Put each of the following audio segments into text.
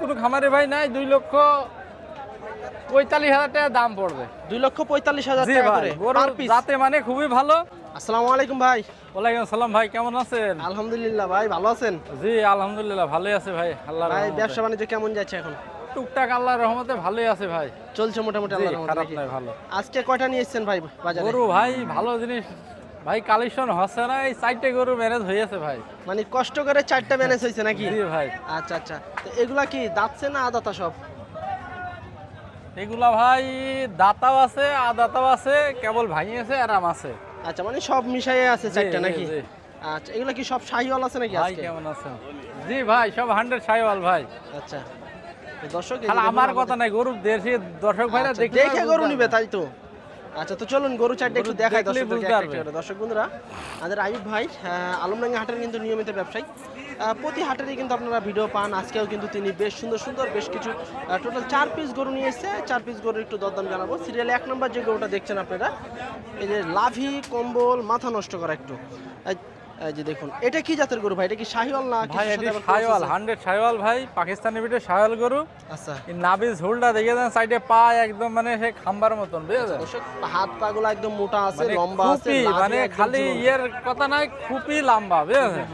কোনো খামারে ভাই নাই দুই লক্ষ পঁয়তাল্লিশ হাজার টাকা দাম পড়বে। দুই লক্ষ পঁয়তাল্লিশ হাজার টাকা করে মানে খুবই ভালো। আসসালামু আলাইকুম ভাই। ওয়ালাইকুম আসসালাম ভাই কেমন আছেন? আলহামদুলিল্লাহ ভাই ভালো আছেন? জি আলহামদুলিল্লাহ ভালোই আছে ভাই আল্লাহ ভাই ব্যবসা বাণিজ্য কেমন যাচ্ছে এখন? টুকটাক আল্লাহর রহমতে ভালোই আছে ভাই। চলছে মোটামুটি আল্লাহর রহমতে খারাপ নয় ভালো। আজকে কয়টা নিয়ে এসেছেন ভাই বাজারে? গরু ভাই ভালো জিনিস ভাই কালেকশন হচ্ছে না এই চারটে গরু ম্যারেজ হয়েছে ভাই। মানে কষ্ট করে চারটা ম্যানেজ হয়েছে নাকি? জি ভাই। আচ্ছা আচ্ছা। তো এগুলা কি দাঁতছে না আদাতা সব? এগুলা ভাই দাতাও আছে আদাতাও আছে কেবল ভাঙিয়েছে আরাম আছে। আচ্ছা মানে সব মিশাইয়ে আছে চারটা নাকি? আচ্ছা এগুলা কি সব শাহিওয়াল আছে নাকি ভাই কেমন আছেন জি ভাই সব হান্ড্রেড সাইওয়াল ভাই। আচ্ছা। দর্শক আমার কথা নাই গরু দেশি দর্শক ভাইরা আচ্ছা, দেখে গরু নিবে তাই তো? আচ্ছা তো চলুন গরু চারটে একটু দেখাই দর্শক বন্ধুরা দর্শক বন্ধুরা আমাদের আয়ুব ভাই আলমডাঙ্গা হাটের কিন্তু নিয়মিত ব্যবসায়ী। আহ, প্রতি হাটেরই কিন্তু আপনারা ভিডিও পান। আজকেও কিন্তু তিনি বেশ সুন্দর সুন্দর বেশ কিছু টোটাল চার পিস গরু নিয়ে এসেছে। চার পিস গরুর একটু দরদাম জানাব। সিরিয়ালে এক নম্বর যে গরুটা দেখছেন আপনারা এই যে লাভি কম্বল মাথা নষ্ট করা একটু। যে দেখুন এটা কি জাতের গরু ভাই? এটা কি শাহিওয়াল না ভাই এটি আছে? হান্ড্রেড সাইওয়াল ভাই পাকিস্তানি বিটে সাইওয়াল গরু। আচ্ছা। এই নাভি ঝোলটা দেখে দেন সাইডে পা একদম মানে সে খাম্বার মতন বুঝেছেন হাত পা গুলো একদম মোটা আছে মানে লম্বা আছে মানে খালি ইয়ের কথা নাই খুবই লম্বা বুঝেছেন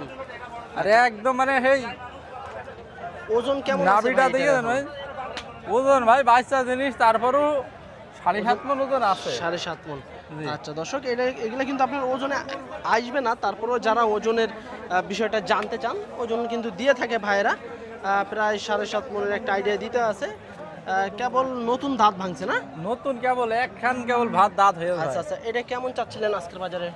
আর একদম মানে সেই ওজন কেমন নাভিটা দেখে দেন ভাই। ওজন ভাই বাচ্চা জিনিস তারপরও সাড়ে সাত মন ওজন আছে। সাড়ে সাত মন। আচ্ছা দর্শক এটা এগুলো কিন্তু আপনার ওজনে আসবে না তারপরেও যারা ওজনের বিষয়টা জানতে চান ওজন কিন্তু দিয়ে থাকে ভাইয়েরা প্রায় সাড়ে সাত মনের একটা আইডিয়া দিতে আছে। কেবল নতুন দাঁত ভাঙছে না? নতুন কেবল একখান কেবল ভাত দাঁত হয়ে আচ্ছা আচ্ছা এটা কেমন চাচ্ছিলেন আজকের বাজারে?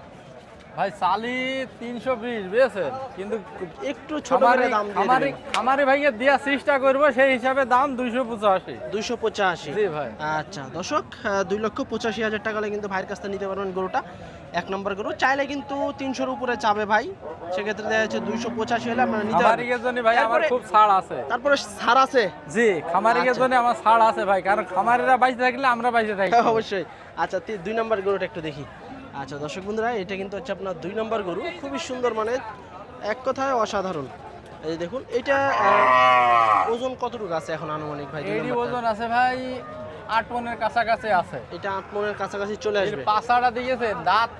ভাই চালি তিনশো বিশ বুঝেছেন? কিন্তু একটু ছোট করে দাম দিয়ে খামারি ভাইকে দেওয়ার চেষ্টা করব সেই হিসাবে দাম দুইশো পঁচাশি। দুইশো পঁচাশি। জি ভাই। আচ্ছা দর্শক দুই লক্ষ পঁচাশি হাজার টাকা কিন্তু ভাইয়ের কাছ থেকে নিতে পারবেন গরুটা। এক নম্বর গরু। চাইলে কিন্তু তিনশোর উপরে চাবে ভাই। সেক্ষেত্রে দেখা যাচ্ছে দুইশো পঁচাশি হলে আপনারা নিতে পারবেন। জন্য ভাই আমার তারপরে- খুব ছাড় আছে। তারপরে সার আছে? জি খামারিকের আচ্ছা। জন্য আমার ছাড় আছে ভাই কারণ খামারিরা বাইসে থাকলে আমরা বাইসে থাকি। অবশ্যই। আচ্ছা দুই নম্বর গরুটা একটু দেখি। আচ্ছা দর্শক বন্ধুরা এটা কিন্তু হচ্ছে আপনার দুই নম্বর গরু। খুবই সুন্দর মানে এক কথায় অসাধারণ। এই যে দেখুন এটা ওজন কতটুকু আছে এখন আনুমানিক ভাই? এরই ওজন আছে ভাই আট মনের কাছাকাছি আছে। এটা আট মনের কাছাকাছি চলে আসবে। পাশাটা দিয়েছে দাঁত।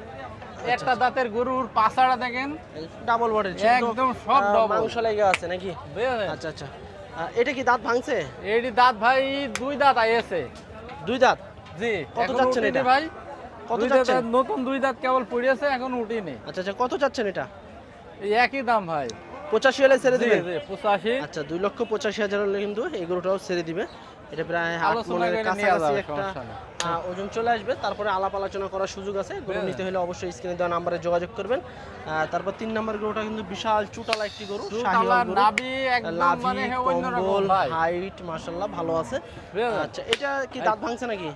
একটা দাঁতের গরুর পাশাটা দেখেন। ডাবল বডির একদম সব double। মাংস লেগে আছে নাকি? আচ্ছা আচ্ছা। এটা কি দাঁত ভাঙছে? এরই দাঁত ভাই দুই দাঁত আইছে দুই দাঁত? জি। কত যাচ্ছেন এটা? ভাই। কত দুই যাচ্ছেন? নতুন দুই দাঁত কেবল পড়িয়েছে এখন উঠিনি। আচ্ছা আচ্ছা কত চাচ্ছেন এটা? এই একই দাম ভাই। পঁচাশি হলে ছেড়ে জি পঁচাশি। আচ্ছা দুই লক্ষ পঁচাশি হাজার হলে কিন্তু এই গরুটাও ছেড়ে দিবে। এটা প্রায় কাছাকাছি একটা ওজন চলে আসবে। তারপরে আলাপ আলোচনা করার সুযোগ আছে। গরু হ্যাঁ। নিতে হলে অবশ্যই স্ক্রিনে দেওয়া নাম্বারে যোগাযোগ করবেন। তারপর তিন নাম্বার গরুটা কিন্তু বিশাল চুটালা একটি গরু লাভি মানে কম্বল হাইট মাশাল্লাহ ভালো আছে। আচ্ছা এটা কি দাঁত ভাঙছে নাকি?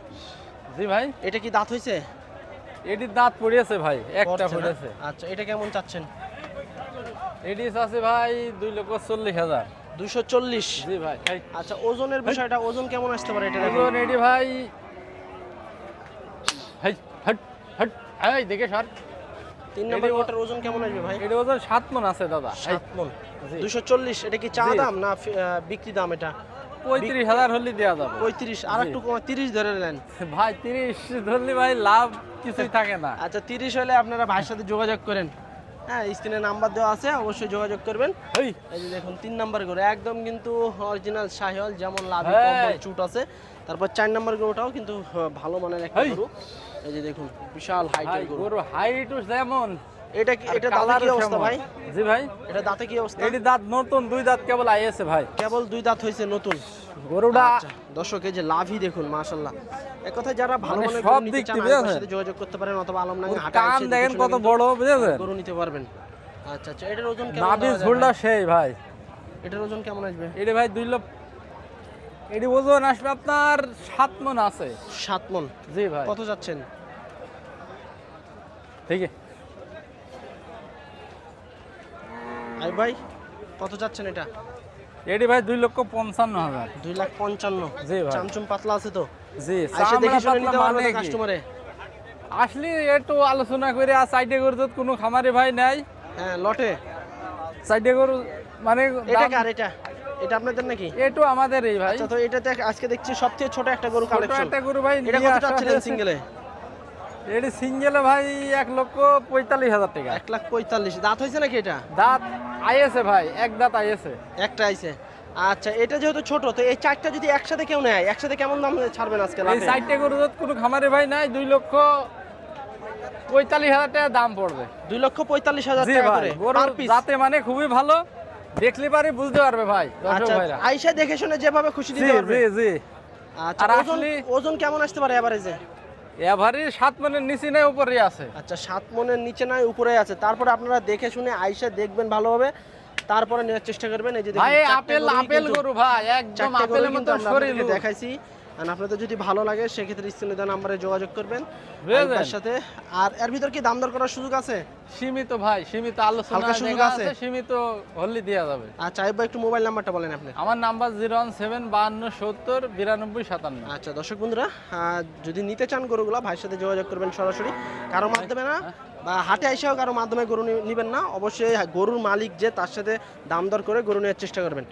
জি ভাই। এটা কি দাঁত হয়েছে এটির দাঁত পড়িয়েছে ভাই একটা পড়েছে আচ্ছা এটা কেমন চাচ্ছেন? এডিস আছে ভাই দুই লক্ষ চল্লিশ হাজার। দুইশো চল্লিশ? জি ভাই আচ্ছা ওজনের বিষয়টা ওজন কেমন আসতে পারে এটা ওজন এডি ভাই হাই হট হট এই দেখে সর। তিন নম্বর এটি ওজন কেমন আসবে ভাই? এডি ওজন সাত মন আছে দাদা সাত মন। চল্লিশ এটা কি চা দাম না বিক্রি দাম এটা? পঁয়ত্রিশ হাজার হলে দেওয়া যাবে। পঁয়ত্রিশ আর একটু তিরিশ ধরে নেন। ভাই তিরিশ ধরলে ভাই লাভ কিছুই থাকে না। আচ্ছা তিরিশ হলে আপনারা ভাইয়ের সাথে যোগাযোগ করেন। হ্যাঁ স্ক্রিনে নাম্বার দেওয়া আছে অবশ্যই যোগাযোগ করবেন। এই যে দেখুন তিন নাম্বার গরু একদম কিন্তু অরিজিনাল শাহিওয়াল যেমন লাভি হ্যাঁ। চুট আছে। তারপর চার নাম্বার গরুটাও কিন্তু ভালো মানের একটা গরু। এই যে দেখুন বিশাল হাইটের গরু। হাইট যেমন। এটা কি এটা কি অবস্থা ভাই? জি ভাই। এটা দাঁতে কি অবস্থা? এটি দাঁত নতুন দুই দাঁত কেবল আইয়েছে ভাই। কেবল দুই দাঁত হয়েছে নতুন। গরুটা আচ্ছা, দর্শক এই যে লাভই দেখুন মাশাল্লাহ এক কথায় যারা ভালো মানে সব দিক থেকে যোগাযোগ করতে পারেন অথবা ওর হাটে কান দেখেন কত বড় বুঝেছেন? গরু নিতে পারবেন। আচ্ছা আচ্ছা এটার ওজন কেমন নাভি ঝুলটা? সেই ভাই। এটার ওজন কেমন আসবে? এটি ভাই দুই লক্ষ এটি ওজন আসবে আপনার সাত মন আছে। সাত মন। জি ভাই। কত যাচ্ছেন? ঠিক আছে ভাই? কত যাচ্ছেন এটা? এটি ভাই দুই লক্ষ পঞ্চান্ন হাজার। দুই লাখ পঞ্চান্ন। জি ভাই। চামচুম পাতলা আছে তো? জি আইসে দেখে শুনে নিতে পারবে মানে কাস্টমারে আসলে একটু আলোচনা করে আর সাইডে গরু তো কোনো খামারে ভাই নাই। হ্যাঁ লটে। সাইডে গরু মানে এটা কার এটা? এটা আপনাদের নাকি? এটু আমাদের এই ভাই। আচ্ছা তো এটাতে আজকে দেখছি সবচেয়ে ছোট একটা গরু ছোট কালেকশন একটা গরু ভাই এটা কত আসা চাচ্ছিলেন সিঙ্গেলে এটি সিঙ্গেলে ভাই এক লক্ষ পঁয়তাল্লিশ হাজার টাকা। এক লাখ পঁয়তাল্লিশ। দাঁত হয়েছে নাকি এটা? দাঁত আইএসে ভাই এক দাঁত আইএসে একটা আইছে আচ্ছা এটা যেহেতু ছোট তো এই চারটা যদি একসাথে কেউ নেয় একসাথে কেমন দাম ছাড়বেন আজকে এই? চারটে গরু কোনো খামারে ভাই নাই দুই লক্ষ পঁয়তাল্লিশ হাজার টাকা দাম পড়বে। দুই লক্ষ পঁয়তাল্লিশ হাজার টাকা করে গরু পার পিস যাতে মানে খুবই ভালো দেখলে পারি বুঝতে পারবে ভাই আচ্ছা আইসা দেখে শুনে যেভাবে খুশি দিতে পারবে। জি জি। আচ্ছা আর আসলে- ওজন কেমন আসতে পারে এভারেজে এভারি সাত মনের নিচে নাই উপরে আছে। আচ্ছা সাত মনের নিচে নাই উপরে আছে। তারপরে আপনারা দেখে শুনে আইসা দেখবেন ভালোভাবে। তারপরে নেওয়ার চেষ্টা করবেন। এই যে ভাই আপেল আপেল গরু ভাই একদম আপেলের মতো শরীর। দেখাইছি। আর আপনাদের যদি ভালো লাগে সেক্ষেত্রে স্ক্রিনে দেওয়া নাম্বারে যোগাযোগ করবেন। তার সাথে আর এর ভিতর কি দাম দর করার সুযোগ আছে? সীমিত ভাই সীমিত আলোচনা সুযোগ আছে? সীমিত হলে দেওয়া যাবে। আচ্ছা আইব ভাই একটু মোবাইল নাম্বারটা বলেন আপনি। আমার নাম্বার জিরো ওয়ান সেভেন বাহান্ন সত্তর বিরানব্বই সাতান্ন। আচ্ছা দর্শক বন্ধুরা যদি নিতে চান গরুগুলো ভাইয়ের সাথে যোগাযোগ করবেন সরাসরি। কারও মাধ্যমে না বা হাটে আইসাও কারও মাধ্যমে গরু নিবেন না। অবশ্যই গরুর মালিক যে তার সাথে দাম দর করে গরু নেওয়ার চেষ্টা করবেন।